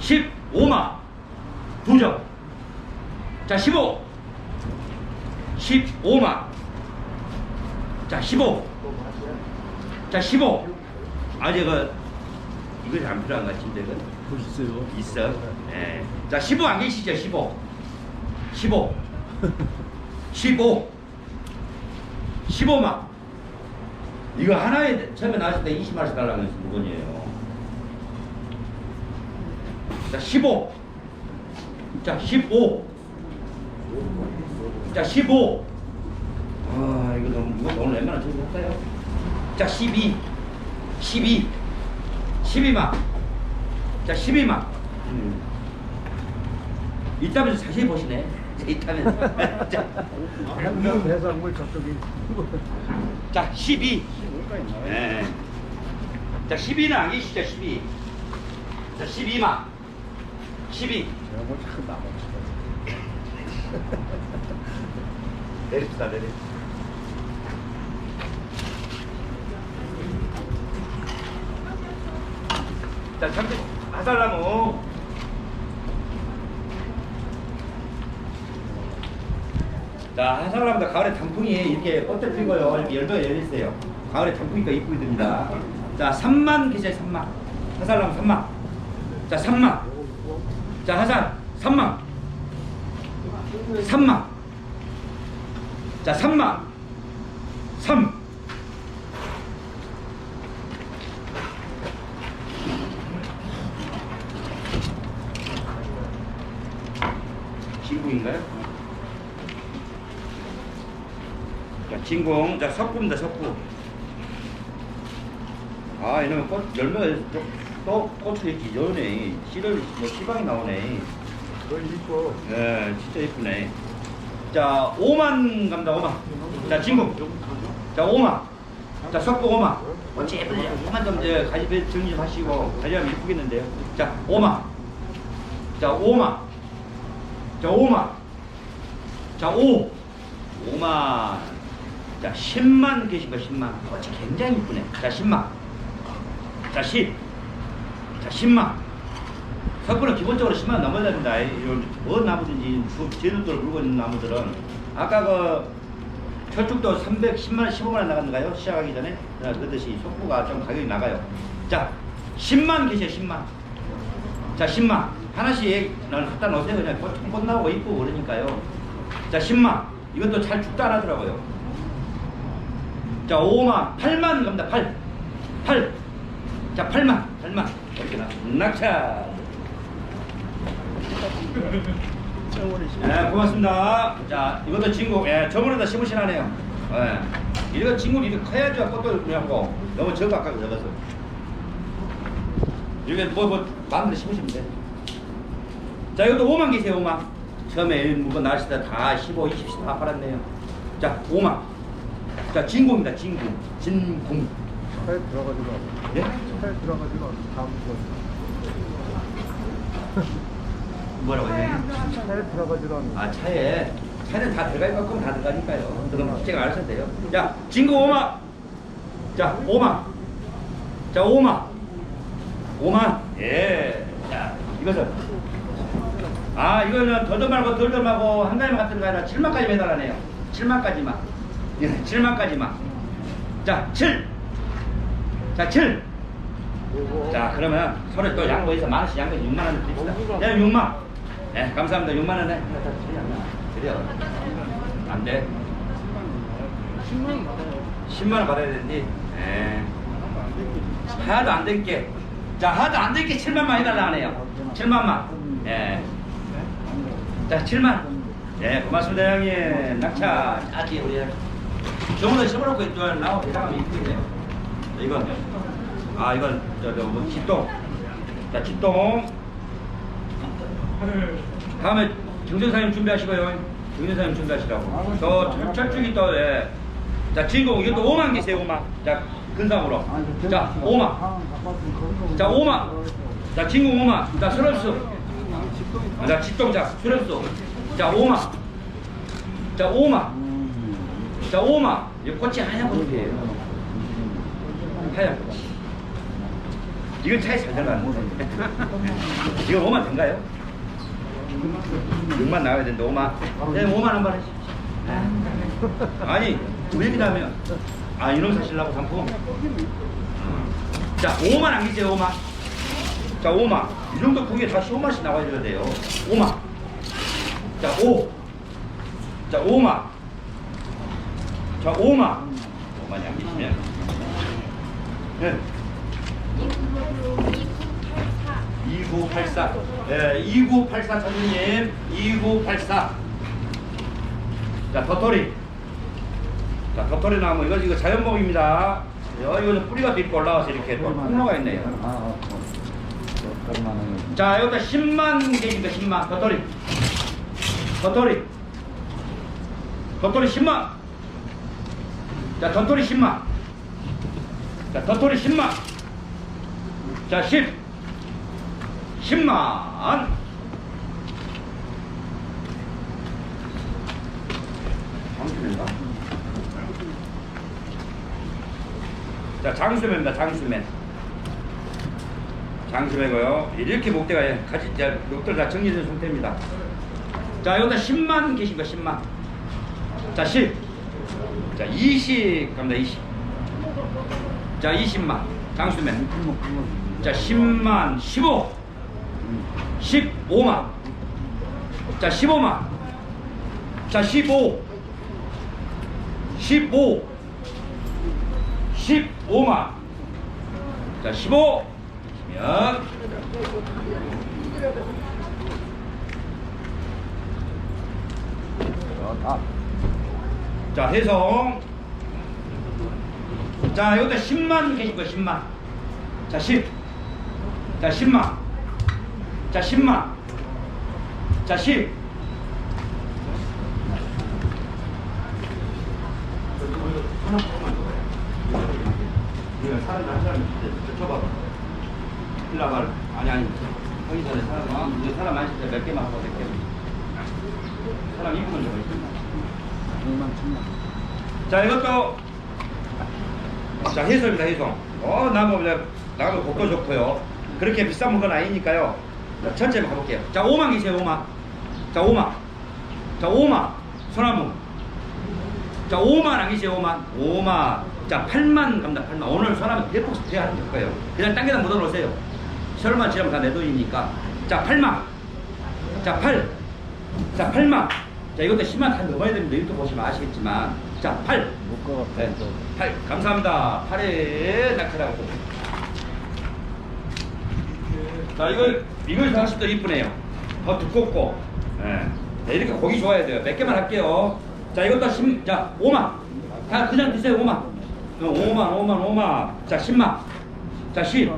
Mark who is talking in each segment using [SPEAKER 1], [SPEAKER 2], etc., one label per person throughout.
[SPEAKER 1] 15마. 두 점. 자, 15. 15마. 자, 15. 자, 15. 아직 그, 이거 안 필요한 것 같은데, 그.
[SPEAKER 2] 보시세요.
[SPEAKER 1] 있어. 예. 자, 15 안 계시죠? 15. 15. 15. 15만. 이거 하나에 처음에 나왔을 때 20만원씩 달라는 물건이에요. 자, 15. 자, 15. 자, 15. 아, 이거 너무 무겁다. 오늘 웬만하면 저기 할까요? 자, 12. 12. 12만. 자, 12만. 음. 이따면서 자세히 보시네. 이따면서. 자,
[SPEAKER 2] 저쪽이
[SPEAKER 1] 자, 12.
[SPEAKER 2] 뭐가 있나요?
[SPEAKER 1] 네. 자, 12는 안 계시죠, 12. 자, 12만. 12.
[SPEAKER 2] 제가 뭐 자꾸 나머지
[SPEAKER 1] 내립시다, 내립. 자, 잠시 하살나무. 자, 하살나무다 가을에 단풍이 이렇게 꽃들 피고요. 이렇게 열매가 열렸어요. 가을에 단풍이가 이쁘게 듭니다. 자, 3만 계세요, 3만. 하살나무 3만. 자, 3만. 자, 하살 3만. 3만. 자, 3만. 3. 진궁인가요? 자, 진궁. 자, 석구입니다, 석구. 아, 이놈의 꽃, 열매가 또, 또 꽃이 이렇게 여네. 씨를, 뭐, 씨방이 나오네.
[SPEAKER 2] 입고
[SPEAKER 1] 네, 진짜 이쁘네. 자, 5만 갑니다, 5만. 자, 진궁. 자, 5만. 자, 석고 5만. 어찌 예쁘지? 5만 좀 이제 가지배 정리 좀 하시고, 가져가면 예쁘겠는데요. 자, 5만. 자, 5만. 자, 5만. 자, 5. 5만. 자, 10만 계신 거, 10만. 어찌 굉장히 이쁘네. 자, 10만. 자, 10. 자, 10만. 석구는 기본적으로 10만 원 넘어야 됩니다. 이런 뭐 나무든지 제주도를 물고 있는 나무들은 아까 그 철쭉도 310만 원, 15만 원 나갔는가요? 시작하기 전에 자, 그듯이 석구가 좀 가격이 나가요. 자, 10만 계세요, 10만. 자, 10만 하나씩 날 갖다 놓으세요. 그냥 꽃, 꽃 나오고 이쁘고 그러니까요. 자, 10만 이것도 잘 죽다 안 하더라고요. 자, 5만, 8만 갑니다. 8, 8. 자, 8만, 8만. 낙차. 네, 고맙습니다. 자, 이것도 진국, 예, 저번에다 심으시라네요. 예. 이거 진국 이렇게 커야죠. 꽃도 그래갖고 너무 적어 아까 적어서. 이게 뭐, 뭐, 마음대로 심으시면 돼. 자, 이것도 5만 계세요, 5만. 처음에 물건 나왔을 때다 15, 20씩 다 팔았네요. 자, 5만. 자, 진국입니다, 진국. 진국.
[SPEAKER 2] 차에 들어가지고
[SPEAKER 1] 예?
[SPEAKER 2] 차에 들어가지고 다음 거
[SPEAKER 1] 뭐라고 해요?
[SPEAKER 2] 차에 들어가지고
[SPEAKER 1] 아 차에 차는 다 들어갈 만큼 다 들어가니까요. 그럼 제가 알아서 돼요. 자 진구 5만. 자 5만. 자 5만. 5만. 예. 자 이것은 아 이거는 더도 말고 덜도 말고 한 가지만 같은 거 아니라 7만까지 매달라네요. 7만까지만. 예, 7만까지만. 자 7. 자 7. 자 그러면 서로 또 양보해서 만 원씩 양보해서 6만 원 드립시다. 네 6만. 네 감사합니다. 6만 원에 드려. 안 돼. 10만 원 받아야 되는데. 네. 하나도 안 될게. 자 하나도 안 될게 7만만 해달라 하네요. 7만만. 예. 자 7만. 예 고맙습니다 형님. 낙차 아기 우리. 저번에 심어놓고 또 나와 대장하면 이쁘게 돼요. 이건 아 이건 저저 뭐 기똥. 자 기똥. 다음에 정선사님 준비하시고요. 정선사님 준비하시라고. 저 철- 철쭉이 또 예자 진공 이것도 5만 개세요 5만. 자 근상으로. 자 5만. 자 5만. 자 진공 5만. 자 수렵수. 자 직동 자 수렵수. 자 5만. 자 5만. 자 5만. 이 꽃이 하얀 꽃이에요 하얀 꽃이 이건 차에 잘 들어가는데. 이거 5만 된가요? 6만 나와야 되는데 5만. 네, 5만 한번 하십시오. 아니, 왜 그러냐면, 아, 이놈 사실라고 상품? 자, 5만 안기세요, 5만. 자, 5만. 이 정도 크기에 다 15만씩 나와줘야 돼요. 5만. 자, 5. 자, 5만. 자, 5만. 5만이 안기시면. 네. 2984. 예, 2984 선생님. 2984. 자, 도토리. 자, 도토리 나무. 이거, 이거 자연목입니다. 여, 이거는 뿌리가 뒷고 올라와서 이렇게 또 통로가 있네요.
[SPEAKER 2] 아, 어. 얼마나 해?
[SPEAKER 1] 자, 여기다 10만 개입니다. 10만. 도토리. 도토리. 도토리 10만. 자, 도토리 10만. 자, 도토리 10만. 자, 10. 10만. 장수맨다. 자, 장수맨입니다. 장수맨. 장수매고요. 이렇게 목대가 가지, 자, 목들 다 정리된 상태입니다. 자, 여기다 10만 계십니다. 10만. 자, 10. 자, 20 갑니다. 20. 자, 20만. 장수맨. 자, 10만. 15. 15만. 자, 15만. 자, 15. 15. 15만. 자, 15. 면
[SPEAKER 2] 아,
[SPEAKER 1] 자, 해성. 자, 여기다 10만 계실 거예요, 10만. 자, 10. 자, 10만. 자, 10만. 자, 10. 이거 사람 한 사람 있는데 쳐봐. 일로 와봐. 아니, 아니. 거기 전에 사람, 어? 이거 사람 많을 때몇 개만 하고 몇 개. 사람 입으면 좀 있습니다.
[SPEAKER 2] 100만, 1000만.
[SPEAKER 1] 자 이것도 자 해소입니다 해소 어 나무 나무 곱도 좋고요. 그렇게 비싼 건 아니니까요. 자, 천천히 가볼게요. 자 5만 계세요 5만. 자 5만. 자 5만. 소나무. 자 5만 안 계세요 5만? 5만. 자 8만 갑니다 8만. 오늘 소나무 대폭 대하는 거예요. 그냥 딴 데다 묻어 놓으세요. 설마 지나면 다내 돈이니까. 자 8만. 자 8. 자 8만. 자 이것도 10만 다 넘어야 됩니다. 유튜브 보시면 아시겠지만 자 8.
[SPEAKER 2] 못것 같아.
[SPEAKER 1] 네. 8 감사합니다. 8에 낙찰하고. 자 이걸 이걸 장식도 이쁘네요. 더 두껍고. 예. 자, 이렇게 고기 좋아야 돼요. 몇 개만 할게요. 자 이것도 10, 자 5만. 다 그냥 드세요 5만. 어, 5만 5만 5만. 자 10만. 자 10.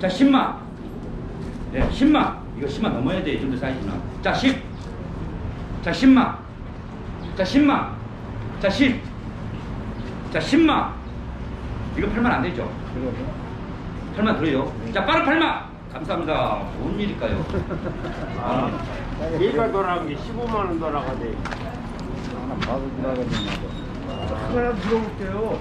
[SPEAKER 1] 자 10만. 예, 10만. 이거 10만 넘어야 돼. 이 정도 사이즈는. 자 10. 자 10만. 자 10만. 자 10. 자 10만. 이거 8만 안 되죠?
[SPEAKER 2] 그래.
[SPEAKER 1] 8만 들어요. 자 빠른 8만. 감사합니다. 뭔 일일까요? 아,
[SPEAKER 3] 얘가 돌아간 게 15만 원.
[SPEAKER 2] 하나 봐서 들어가야 하나 물어볼게요.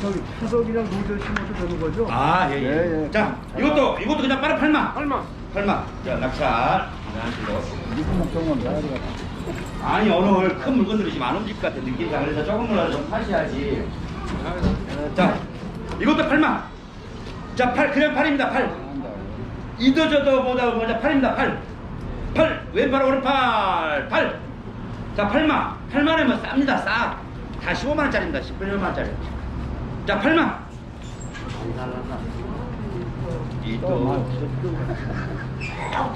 [SPEAKER 2] 저기 파석이랑 노절 심어도 되는 거죠?
[SPEAKER 1] 아, 예, 예.
[SPEAKER 2] 예, 예.
[SPEAKER 1] 자, 이것도 이것도 그냥 빠른 8만.
[SPEAKER 3] 얼마?
[SPEAKER 1] 8만. 자, 낙찰.
[SPEAKER 2] 미국 목적은 나야 되겠다.
[SPEAKER 1] 아니 오늘 큰 물건들이 지금 안 움직일 것 같아 느낌상 그래서 조금 물라도 좀 파셔야지. 자, 이것도 8만. 자, 8 그냥 8입니다. 8.
[SPEAKER 2] 한다.
[SPEAKER 1] 이도 저도 보다 보자 8입니다 8 8 왼팔 오른팔 8자 8만 8만이면 쌉니다 싸다 15만원짜리입니다 18만원짜리 자 8만 이또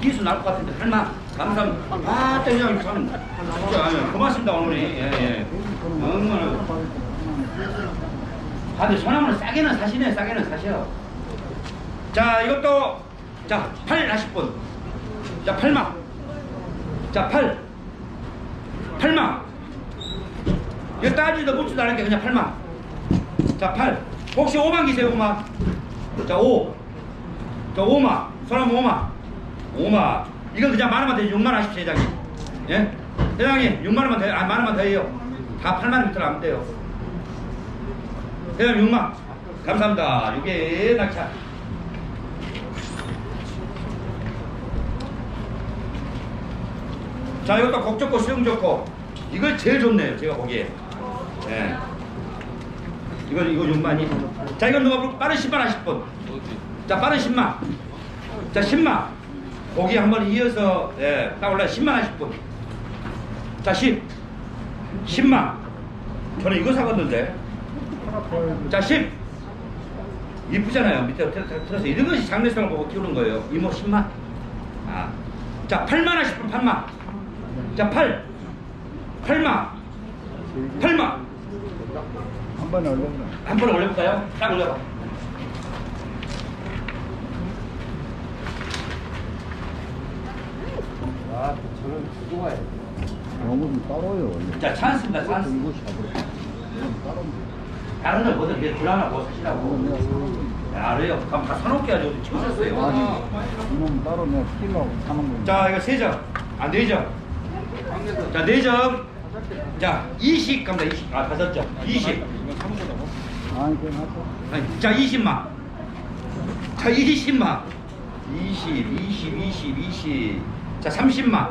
[SPEAKER 1] 기수 나올 것 같은데. 8만 감사합니다. 아 땡장 참 진짜 아니, 고맙습니다 어머니 예예. 얼마나 다들 소나무는 싸게는 사시네 싸게는 사셔. 자 이것도 자8 하실 분자 8만 자8 8만 이거 따지도 묻지도 않은 게 그냥 8만 자8 혹시 5만 기세요 5만? 자 5 자, 5마. 사람 오마, 오마. 이건 그냥 만원만 더 6만원 하십시오, 회장님. 예? 회장님, 6만원만 더, 아, 말하면 돼요. 다 8만원 밑으로 안 돼요. 회장님, 6만. 감사합니다. 이게 낙차. 자, 이것도 곡 좋고 수용 좋고. 이걸 제일 좋네요, 제가 보기에. 예. 이거, 이거 6만이. 자, 이건 누가 빠른 10만 하실 분. 자, 빠른 10만. 자, 10만. 거기 한번 이어서, 예, 딱 올라 10만 하실 분. 자, 10. 10만. 저는 이거 사갔는데. 자, 10. 이쁘잖아요. 밑에 틀- 틀어서. 이런 것이 장래성을 보고 키우는 거예요. 이모 10만. 아. 자, 8만 하실 분 8만. 자, 8. 8만. 8만.
[SPEAKER 2] 한 번에 올려놔.
[SPEAKER 1] 한번 올려볼까요? 딱 올려봐.
[SPEAKER 3] 아, 저는 가야 돼.
[SPEAKER 2] 영업은 따로요.
[SPEAKER 1] 자, 찬스입니다, 찬스.
[SPEAKER 2] 이거 따로인데.
[SPEAKER 1] 다른 걸 뭐든 이제 불하나 뭐 사시라고. 알아요. 그럼 다 사놓게 하죠.
[SPEAKER 2] 거.
[SPEAKER 1] 치우셨어요.
[SPEAKER 2] 아니, 이놈 따로 내가 키려고 사는 거야.
[SPEAKER 1] 자, 이거 세 점. 아, 네 점. 자, 네 점. 자, 20 갑니다. 20. 아, 다섯 점. 20.
[SPEAKER 2] 아니, 그냥 하자.
[SPEAKER 1] 아니, 자, 20만. 자, 20만. 20, 20, 20, 20. 자, 30만.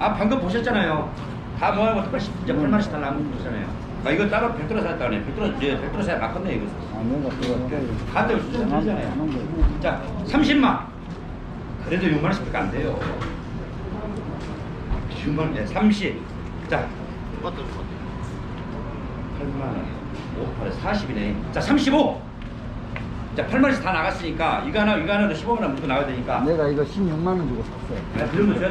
[SPEAKER 1] 아, 방금 보셨잖아요. 다 모아서 80, 이제 8만 원씩 달라는 거 보잖아요. 아, 이거 따로 별도로 샀다네. 별도로, 예, 별도로 사야 맞겠네, 이거.
[SPEAKER 2] 아, 내가 그거 껴.
[SPEAKER 1] 가격 수준
[SPEAKER 2] 거야.
[SPEAKER 1] 자, 30만. 그래도 6만 원씩밖에 안 돼요. 6만원, 예, 30. 자, 8만 원. 5, 8에 40이네. 자, 35. 자, 8만원씩 다 나갔으니까, 이거 하나, 이거 하나도 15만원 무조건 나가야 되니까.
[SPEAKER 2] 내가 이거 16만 원 주고 샀어요.
[SPEAKER 1] 아, 그러면 줘야